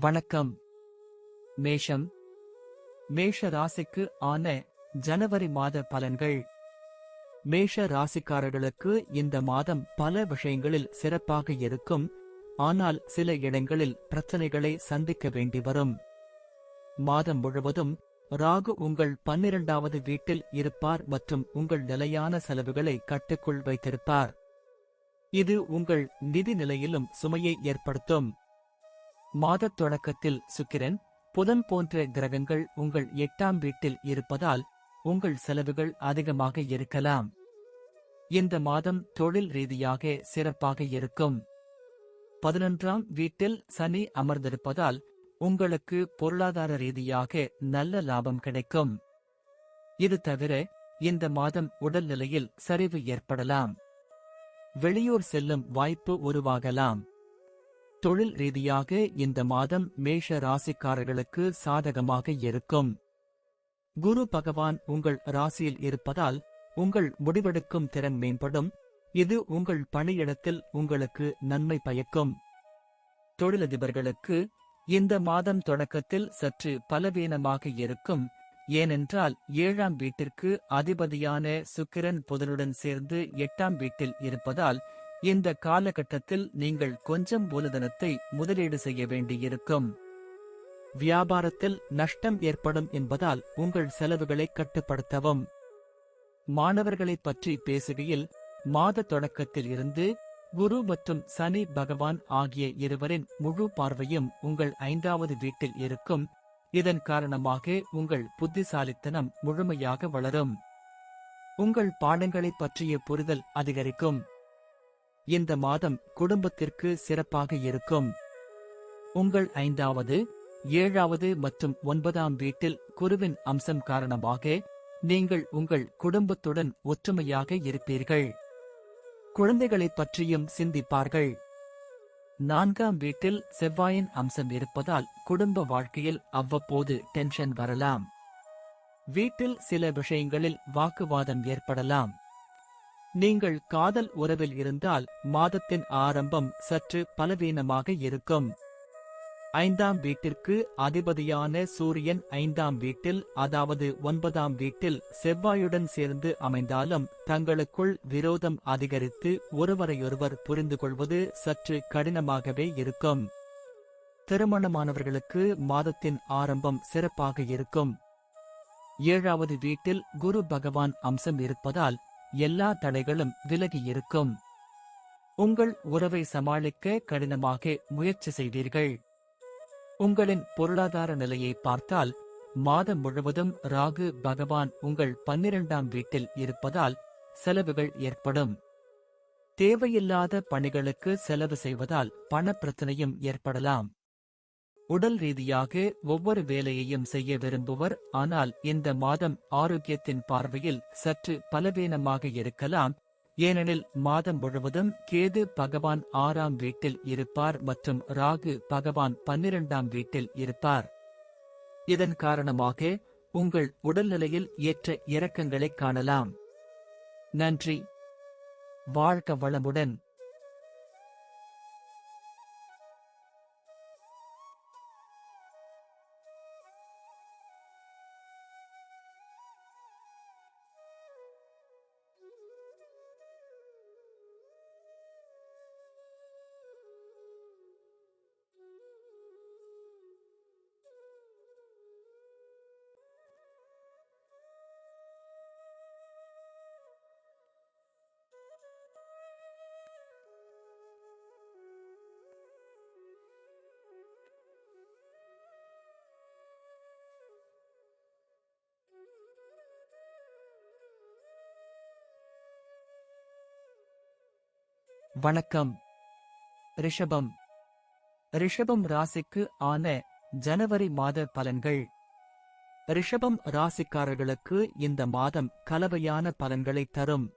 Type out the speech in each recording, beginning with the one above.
வணக்கம். மேஷம். மேஷ ராசிக்கு ஆன ஜனவரி மாத பலன்கள். மேஷ ராசிக்காரர்களுக்கு இந்த மாதம் பல விஷயங்களில் சிறப்பாக இருக்கும். ஆனால் சில இடங்களில் பிரச்சனைகளை சந்திக்க வேண்டி வரும். மாதம் முழுவதும் ராகு உங்கள் பன்னிரண்டாவது வீட்டில் இருப்பார் மற்றும் உங்கள் நிலையான செலவுகளை கட்டுக்குள் வைத்திருப்பார். இது உங்கள் நிதி நிலையிலும் சுமையை ஏற்படுத்தும். மாதத் தொடக்கத்தில் சுக்கிரன் புதன் போன்ற கிரகங்கள் உங்கள் எட்டாம் வீட்டில் இருப்பதால் உங்கள் செலவுகள் அதிகமாக இருக்கலாம். இந்த மாதம் தொழில் ரீதியாக சிறப்பாக இருக்கும். பதினொன்றாம் வீட்டில் சனி அமர்ந்திருப்பதால் உங்களுக்கு பொருளாதார ரீதியாக நல்ல லாபம் கிடைக்கும். இது தவிர இந்த மாதம் உடல்நிலையில் சரிவு ஏற்படலாம். வெளியூர் செல்லும் வாய்ப்பு உருவாகலாம். தொழில் ரீதியாக இந்த மாதம் மேஷ ராசிக்காரர்களுக்கு சாதகமாக இருக்கும். குரு பகவான் உங்கள் ராசியில் இருப்பதால் உங்கள் முடிவெடுக்கும் திறன் மேம்படும். இது உங்கள் பணியிடத்தில் உங்களுக்கு நன்மை பயக்கும். தொழிலதிபர்களுக்கு இந்த மாதம் தொடக்கத்தில் சற்று பலவீனமாக இருக்கும். ஏனென்றால் ஏழாம் வீட்டிற்கு அதிபதியான சுக்கிரன் புதனுடன் சேர்ந்து எட்டாம் வீட்டில் இருப்பதால் இந்த காலகட்டத்தில் நீங்கள் கொஞ்சம் மூலதனத்தை முதலீடு செய்ய வேண்டியிருக்கும். வியாபாரத்தில் நஷ்டம் ஏற்படும் என்பதால் உங்கள் செலவுகளை கட்டுப்படுத்தவும். மாணவர்களைப் பற்றி பேசுகையில் மாத தொடக்கத்தில் இருந்து குரு மற்றும் சனி பகவான் ஆகிய இருவரின் முழு பார்வையும் உங்கள் ஐந்தாவது வீட்டில் இருக்கும். இதன் காரணமாக உங்கள் புத்திசாலித்தனம் முழுமையாக வளரும். உங்கள் பாடங்களைப் பற்றிய புரிதல் அதிகரிக்கும். இந்த மாதம் குடும்பத்திற்கு சிறப்பாக இருக்கும். உங்கள் ஐந்தாவது ஏழாவது மற்றும் ஒன்பதாம் வீட்டில் குருவின் அம்சம் காரணமாக நீங்கள் உங்கள் குடும்பத்துடன் ஒற்றுமையாக இருப்பீர்கள். குழந்தைகளைப் பற்றியும் சிந்திப்பார்கள். நான்காம் வீட்டில் செவ்வாயின் அம்சம் இருப்பதால் குடும்ப வாழ்க்கையில் அவ்வப்போது டென்ஷன் வரலாம். வீட்டில் சில விஷயங்களில் வாக்குவாதம் ஏற்படலாம். நீங்கள் காதல் உறவில் இருந்தால் மாதத்தின் ஆரம்பம் சற்று பலவீனமாக இருக்கும். ஐந்தாம் வீட்டிற்கு அதிபதியான சூரியன் ஐந்தாம் வீட்டில் அதாவது ஒன்பதாம் வீட்டில் செவ்வாயுடன் சேர்ந்து அமைந்தாலும் தங்களுக்குள் விரோதம் அதிகரித்து ஒருவரையொருவர் புரிந்து கொள்வது சற்று கடினமாகவே இருக்கும். திருமணமானவர்களுக்கு மாதத்தின் ஆரம்பம் சிறப்பாக இருக்கும். ஏழாவது வீட்டில் குரு பகவான் அம்சம் இருப்பதால் எல்லா தடைகளும் விலகி இருக்கும் உங்கள் உறவை சமாளிக்க கடினமாக முயற்சி செய்வீர்கள் உங்களின் பொருளாதார நிலையை பார்த்தால் மாதம் முழுவதும் ராகு பகவான் உங்கள் பன்னிரண்டாம் வீட்டில் இருப்பதால் செலவுகள் ஏற்படும். தேவையில்லாத பணிகளுக்கு செலவு செய்வதால் பணப்பிரச்சனையும் ஏற்படலாம். உடல் ரீதியாக ஒவ்வொரு வேலையையும் செய்ய விரும்புவர். ஆனால் இந்த மாதம் ஆரோக்கியத்தின் பார்வையில் சற்று பலவீனமாக இருக்கலாம். ஏனெனில் மாதம் முழுவதும் கேது பகவான் ஆறாம் வீட்டில் இருப்பார் மற்றும் ராகு பகவான் பன்னிரண்டாம் வீட்டில் இருப்பார். இதன் காரணமாக உங்கள் உடல்நிலையில் ஏற்ற இறக்கங்களை காணலாம். நன்றி. வாழ்க வளமுடன். வணக்கம். ரிஷபம். ரிஷபம் ராசிக்கு ஆன ஜனவரி மாத பலன்கள். ரிஷபம் ராசிக்காரர்களுக்கு இந்த மாதம் கலவையான பலன்களை தரும்.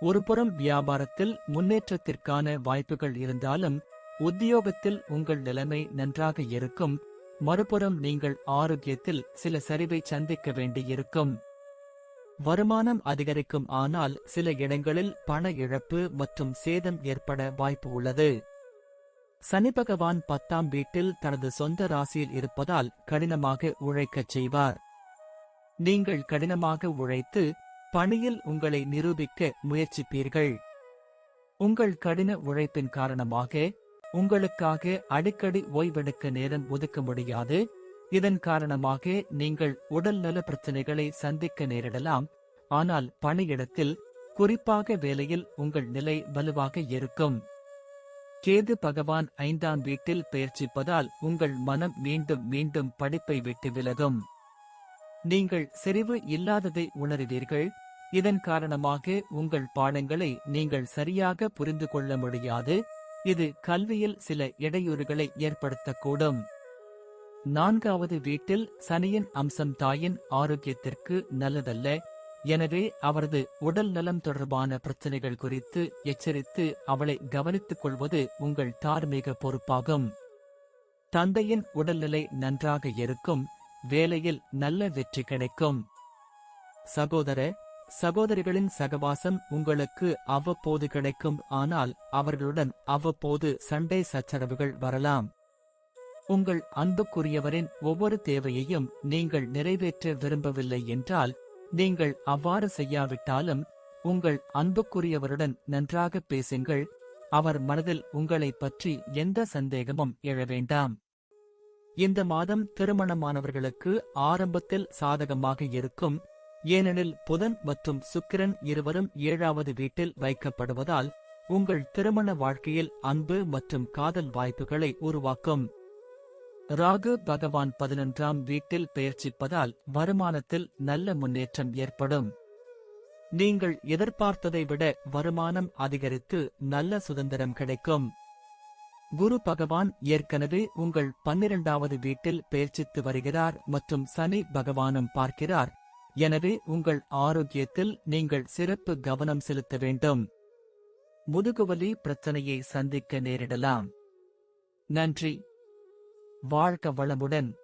ஒருபுறம் வியாபாரத்தில் முன்னேற்றத்திற்கான வாய்ப்புகள் இருந்தாலும் உத்தியோகத்தில் உங்கள் நிலைமை நன்றாக இருக்கும். மறுபுறம் நீங்கள் ஆரோக்கியத்தில் சில சரிவை சந்திக்க வேண்டியிருக்கும். வருமானம் அதிகரிக்கும் ஆனால் சில இடங்களில் பண இழப்பு மற்றும் சேதம் ஏற்பட வாய்ப்பு உள்ளது. சனி பகவான் பத்தாம் வீட்டில் தனது சொந்த ராசியில் இருப்பதால் கடினமாக உழைக்கச் செய்வார். நீங்கள் கடினமாக உழைத்து பணியில் உங்களை நிரூபிக்க முயற்சிப்பீர்கள். உங்கள் கடின உழைப்பின் காரணமாக உங்களுக்காக அடிக்கடி ஓய்வெடுக்க நேரம் ஒதுக்க முடியாது. இதன் காரணமாக நீங்கள் உடல்நல பிரச்சனைகளை சந்திக்க நேரிடலாம். ஆனால் பணியிடத்தில் குறிப்பாக வேலையில் உங்கள் நிலை வலுவாக இருக்கும். கேது பகவான் ஐந்தாம் வீட்டில் பெயர்ச்சிப்பதால் உங்கள் மனம் மீண்டும் மீண்டும் படிப்பை விட்டு விலகும். நீங்கள் செறிவு இல்லாததை உணருவீர்கள் இதன் காரணமாக உங்கள் பாடங்களை நீங்கள் சரியாக புரிந்து கொள்ள முடியாது. இது கல்வியில் சில இடையூறுகளை ஏற்படுத்தக்கூடும். நான்காவது வீட்டில் சனியின் அம்சம் தாயின் ஆரோக்கியத்திற்கு நல்லதல்ல. எனவே அவரது உடல் நலம் தொடர்பான பிரச்சனைகள் குறித்து எச்சரித்து அவளை கவனித்துக் கொள்வது உங்கள் தார்மீக பொறுப்பாகும். தந்தையின் உடல்நிலை நன்றாக இருக்கும் வேலையில் நல்ல வெற்றி கிடைக்கும். சகோதர சகோதரிகளின் சகவாசம் உங்களுக்கு அவ்வப்போது கிடைக்கும் ஆனால் அவர்களுடன் அவ்வப்போது சண்டை சச்சரவுகள் வரலாம். உங்கள் அன்புக்குரியவரின் ஒவ்வொரு தேவையையும் நீங்கள் நிறைவேற்ற விரும்பவில்லை என்றால் நீங்கள் அவ்வாறு செய்யாவிட்டாலும் உங்கள் அன்புக்குரியவருடன் நன்றாக பேசுங்கள் அவர் மனதில் உங்களை பற்றி எந்த சந்தேகமும் எழ வேண்டாம். இந்த மாதம் திருமணமானவர்களுக்கு ஆரம்பத்தில் சாதகமாக இருக்கும் ஏனெனில் புதன் மற்றும் சுக்கிரன் இருவரும் ஏழாவது வீட்டில் வைக்கப்படுவதால் உங்கள் திருமண வாழ்க்கையில் அன்பு மற்றும் காதல் வாய்ப்புகளை உருவாக்கும். ராகு பகவான் பதினொன்றாம் வீட்டில் பெயர்ச்சிப்பதால் வருமானத்தில் நல்ல முன்னேற்றம் ஏற்படும். நீங்கள் எதிர்பார்த்ததை விட வருமானம் அதிகரித்து நல்ல சுதந்திரம் கிடைக்கும். குரு பகவான் ஏற்கனவே உங்கள் பன்னிரண்டாவது வீட்டில் பெயர்ச்சித்து வருகிறார் மற்றும் சனி பகவானும் பார்க்கிறார். எனவே உங்கள் ஆரோக்கியத்தில் நீங்கள் சிறப்பு கவனம் செலுத்த வேண்டும். முதுகுவலி பிரச்சனையை சந்திக்க நேரிடலாம். நன்றி. வாழ்க வளமுடன்.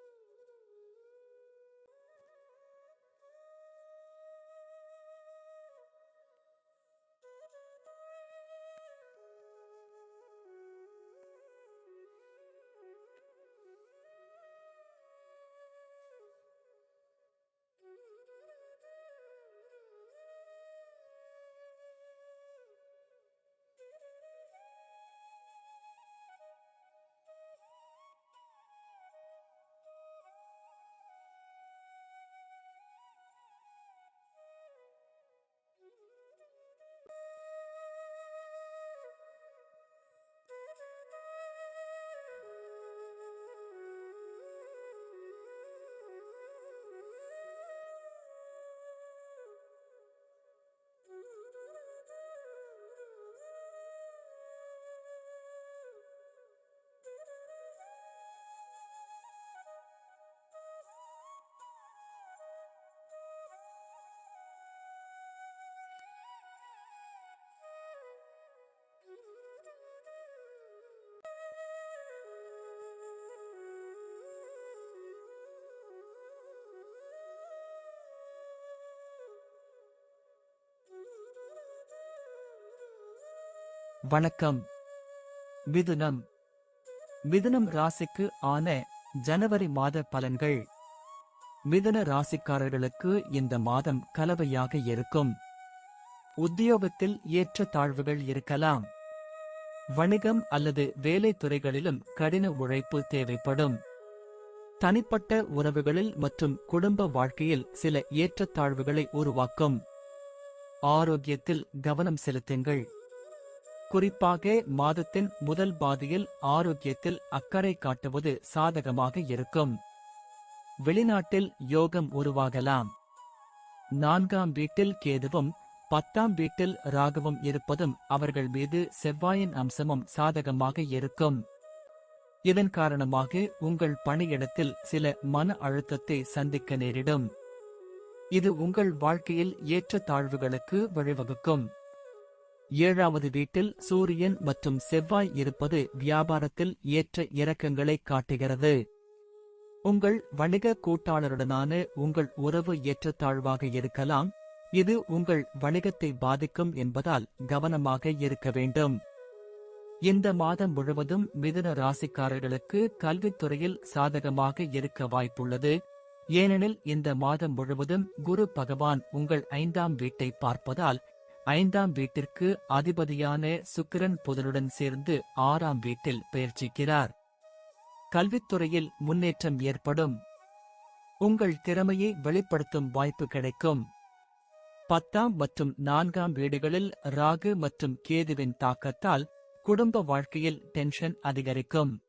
வணக்கம். மிதுனம். மிதுனம் ராசிக்கு ஆன ஜனவரி மாத பலன்கள். மிதுன ராசிக்காரர்களுக்கு இந்த மாதம் கலவையாக இருக்கும். உத்தியோகத்தில் ஏற்ற தாழ்வுகள் இருக்கலாம். வணிகம் அல்லது வேலை துறைகளிலும் கடின உழைப்பு தேவைப்படும். தனிப்பட்ட உறவுகளில் மற்றும் குடும்ப வாழ்க்கையில் சில ஏற்றத்தாழ்வுகளை உருவாக்கும். ஆரோக்கியத்தில் கவனம் செலுத்துங்கள். குறிப்பாக மாதத்தின் முதல் பாதியில் ஆரோக்கியத்தில் அக்கறை காட்டுவது சாதகமாக இருக்கும். வெளிநாட்டில் யோகம் உருவாகலாம். நான்காம் வீட்டில் கேதுவும் பத்தாம் வீட்டில் ராகவும் இருப்பதும் அவர்கள் மீது செவ்வாயின் அம்சமும் சாதகமாக இருக்கும். இதன் காரணமாக உங்கள் பணியிடத்தில் சில மன அழுத்தத்தை சந்திக்க நேரிடும். இது உங்கள் வாழ்க்கையில் ஏற்ற தாழ்வுகளுக்கு வழிவகுக்கும். ஏழாவது வீட்டில் சூரியன் மற்றும் செவ்வாய் இருப்பது வியாபாரத்தில் ஏற்ற இறக்கங்களை காட்டுகிறது. உங்கள் வணிக கூட்டாளருடனான உங்கள் உறவு ஏற்றத்தாழ்வாக இருக்கலாம். இது உங்கள் வணிகத்தை பாதிக்கும் என்பதால் கவனமாக இருக்க வேண்டும். இந்த மாதம் முழுவதும் மிதுன ராசிக்காரர்களுக்கு கல்வித்துறையில் சாதகமாக இருக்க வாய்ப்புள்ளது. ஏனெனில் இந்த மாதம் முழுவதும் குரு பகவான் உங்கள் ஐந்தாம் வீட்டை பார்ப்பதால் ஐந்தாம் வீட்டிற்கு அதிபதியான சுக்கிரன் புதனுடன் சேர்ந்து ஆறாம் வீட்டில் பயிற்சிக்கிறார். கல்வித்துறையில் முன்னேற்றம் ஏற்படும். உங்கள் திறமையை வெளிப்படுத்தும் வாய்ப்பு கிடைக்கும். பத்தாம் மற்றும் நான்காம் வீடுகளில் ராகு மற்றும் கேதுவின் தாக்கத்தால் குடும்ப வாழ்க்கையில் டென்ஷன் அதிகரிக்கும்.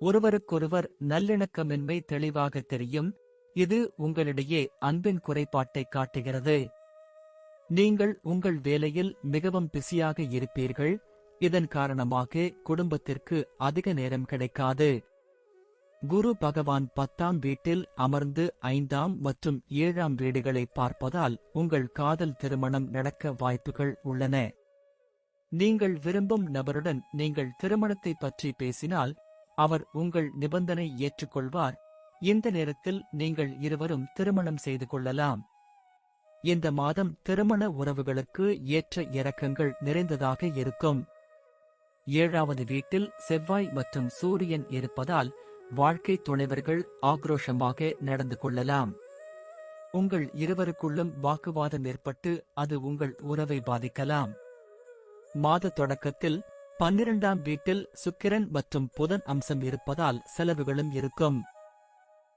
ஒருவருக்கொருவர் நல்லிணக்கமின்மை தெளிவாக தெரியும். இது உங்களிடையே அன்பின் குறைபாட்டை காட்டுகிறது. நீங்கள் உங்கள் வேலையில் மிகவும் பிஸியாக இருப்பீர்கள். இதன் காரணமாக குடும்பத்திற்கு அதிக நேரம் கிடைக்காது. குரு பகவான் பத்தாம் வீட்டில் அமர்ந்து ஐந்தாம் மற்றும் ஏழாம் வீடுகளை பார்ப்பதால் உங்கள் காதல் திருமணம் நடக்க வாய்ப்புகள் உள்ளன. நீங்கள் விரும்பும் நபருடன் நீங்கள் திருமணத்தை பற்றி பேசினால் அவர் உங்கள் நிபந்தனை ஏற்றுக்கொள்வார். இந்த நேரத்தில் நீங்கள் இருவரும் திருமணம் செய்து கொள்ளலாம். இந்த மாதம் திருமண உறவுகளுக்கு ஏற்ற இறக்கங்கள் நிறைந்ததாக இருக்கும். ஏழாவது வீட்டில் செவ்வாய் மற்றும் சூரியன் இருப்பதால் வாழ்க்கை துணைவர்கள் ஆக்ரோஷமாக நடந்து கொள்ளலாம். உங்கள் இருவருக்குள்ளும் வாக்குவாதம் ஏற்பட்டு அது உங்கள் உறவை பாதிக்கலாம். மாத தொடக்கத்தில் பன்னிரண்டாம் வீட்டில் சுக்கிரன் மற்றும் புதன் அம்சம் இருப்பதால் செலவுகளும் இருக்கும்.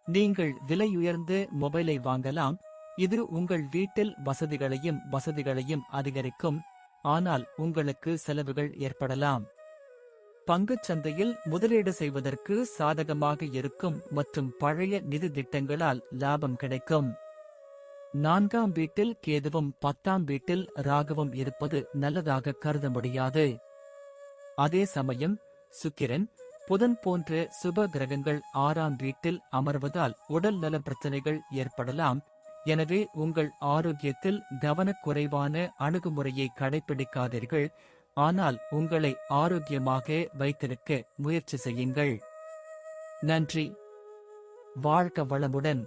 நீங்கள் விலையுயர்ந்து மொபைலை வாங்கலாம் இது உங்கள் வீட்டில் வசதிகளையும் வசதிகளையும் அதிகரிக்கும். ஆனால் உங்களுக்கு செலவுகள் ஏற்படலாம். பங்குச் சந்தையில் முதலீடு செய்வதற்கு சாதகமாக இருக்கும் மற்றும் பழைய நிதி திட்டங்களால் லாபம் கிடைக்கும். நான்காம் வீட்டில் கேதுவும் பத்தாம் வீட்டில் ராகவும் இருப்பது நல்லதாக கருத முடியாது. அதே சமயம் சுக்கிரன் புதன் போன்ற சுப கிரகங்கள் ஆறாம் வீட்டில் அமர்வதால் உடல் நல பிரச்சனைகள் ஏற்படலாம். எனவே உங்கள் ஆரோக்கியத்தில் கவனக்குறைவான அணுகுமுறையை கடைபிடிக்காதீர்கள் ஆனால் உங்களை ஆரோக்கியமாக வைத்திருக்க முயற்சி செய்யுங்கள். நன்றி. வாழ்க வளமுடன்.